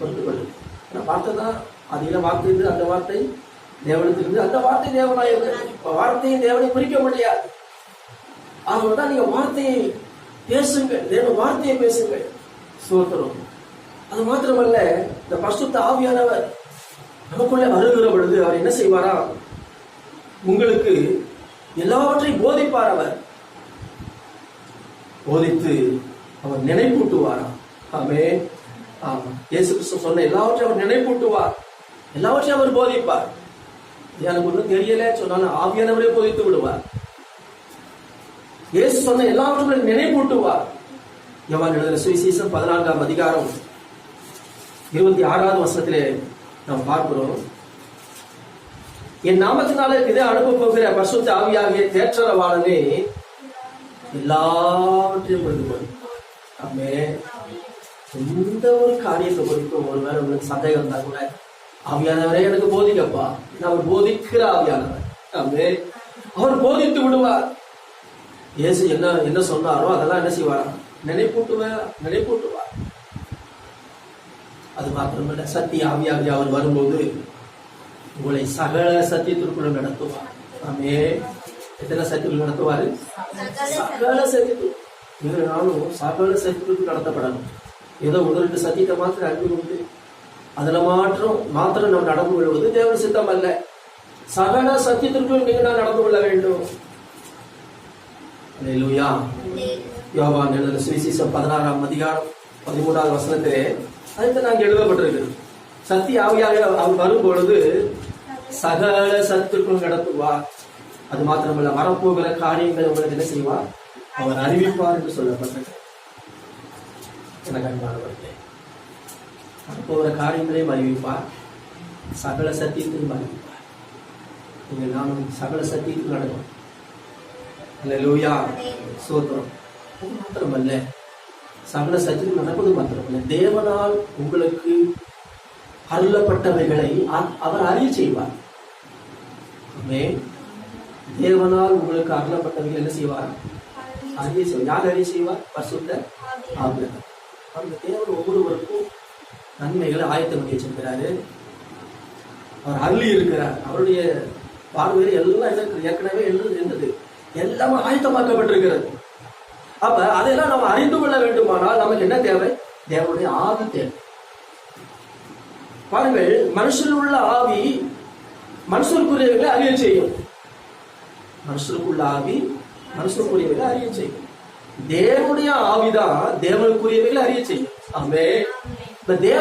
புரிந்து கொள்ளு நான் பார்த்ததா அதில் வார்த்தை இருந்து அந்த வார்த்தை தேவனத்திலிருந்து அந்த வார்த்தை தேவனாய் இருக்கு இப்ப வார்த்தையும் தேவனை குறிக்க முடியாது. அவங்க தான் நீங்கள் வார்த்தையை பேசுங்கள். தேவ வார்த்தையை பேசுங்கள். சோத்திரம். அது மாத்திரமல்ல இந்த பசுத்த ஆவியானவர் நமக்குள்ளே வருகிற பொழுது அவர் என்ன செய்வாரா? உங்களுக்கு எல்லாவற்றையும் போதிப்பார் அவர். போதித்து அவர் நினைப்பூட்டுவாராம். ஆமே இயேசு கிறிஸ்து சொன்ன எல்லாவற்றையும் அவர் நினைப்பூட்டுவார். எல்லாவற்றையும் அவர் போதிப்பார். எனக்கு ஒன்றும் தெரியல சொன்னாலும் ஆவியானவரே போதித்து விடுவார். இயேசு சொன்ன எல்லாவற்றையும் நினைப்பூட்டுவார். யோவான் எழுதின சுவிசேஷம் பதினான்காம் அதிகாரம் இருபத்தி ஆறாவது வருஷத்திலே நாம் பார்க்கிறோம். என் நாமத்தினால இதை அனுப்ப போகிற பசுத்த ஆவியாகிய தேற்றரவாளனே எல்லாவற்றையும் கொண்டு போய் எந்த ஒரு காரியத்தை குறித்தும் ஒருவேளை உங்களுக்கு சந்தேகம் இருந்தா கூட ஆவியானவரே எனக்கு போதிக்கப்பா. அவர் போதிக்கிற ஆவியானவர். ஆமே அவர் போதித்து விடுவார். இயேசு என்ன என்ன சொன்னாரோ அதெல்லாம் என்ன செய்வார்? நினைப்பூட்டுவார் நினைப்பூட்டுவார். அது மாத்திரமல்ல சத்திய ஆவியாக அவர் வரும்போது உங்களை சகல சத்தியத்திற்குள்ள நடத்துவார். ஆமே. எத்தனை சத்தியங்கள் நடத்துவாரு? சகல சத்தியத்தில் இவரு நாளும் சகல சத்தியத்திற்கு நடத்தப்படணும். ஏதோ ஒரு ரெண்டு சத்தியத்தை மாத்திரம் அறிவு உண்டு. அதுல மாற்றம் மாத்திரம் நம்ம நடந்து கொள்வது தேவ சித்தம் அல்ல சகல சத்தியத்திற்குள் நீங்க நான் நடந்து கொள்ள வேண்டும். அல்லேலூயா யோவான் எழுதின சுவிசேஷம் பதினாறாம் அதிகாரம் பதிமூன்றாவது வசனத்திலே அதுக்கு நாங்கள் எழுதப்பட்டிருக்கு. சத்தி ஆவியாக அவர் வரும்பொழுது சகல சத்துக்குள் நடத்துவார். அது மாத்திரமல்ல வரப்போகிற காரியங்களை உங்களுக்கு என்ன செய்வார்? அவர் அறிவிப்பார் என்று சொல்லப்பட்டது எனக்கு அன்பானவர்களே போகிற காரியங்களையும் அறிவிப்பார் சகல சத்தியத்தையும் அறிவிப்பார் நீங்கள் நானும் சகல சத்தியத்தில் நடக்கும் லூயா சோதரம் மாத்திரம் மாத்திரமல்ல. சகல சத்தியம் நடப்பது மாத்திரமல்ல. தேவனால் உங்களுக்கு அருளப்பட்டவைகளை அ- அவர் அறிய செய்வார். தேவனால் உங்களுக்கு அருளப்பட்டவைகள் என்ன செய்வார்? அறிய செய்வார். யார் அறிய செய்வார்? பசுத்த ஆவியானவர். அந்த தேவன் ஒவ்வொருவருக்கும் நன்மைகளை ஆயத்தம் பண்ணி வச்சிருக்கிறாரு. அவர் அருளி இருக்கிறார். அவருடைய பார்வையில் எல்லாம் என்ன ஏற்கனவே எழுது இருந்தது. எல்லாமே ஆயத்தமாக்கப்பட்டிருக்கிறது. அப்ப அதையெல்லாம் நம்ம அறிந்து கொள்ள வேண்டுமானால் நமக்கு என்ன தேவை? தேவனுடைய ஆவி தேவை. பாருங்கள் மனுஷனில் உள்ள ஆவி மனுஷனுக்குரியவர்களை அறிய செய்யும். மனுஷருக்குள்ள ஆவி மனுஷனுக்குரியவர்களை அறிய செய்யும். தேவனுடைய ஆவிதான் தேவனுக்குரியவர்களை அறிய செய்யும். ஆமே இந்த தேவ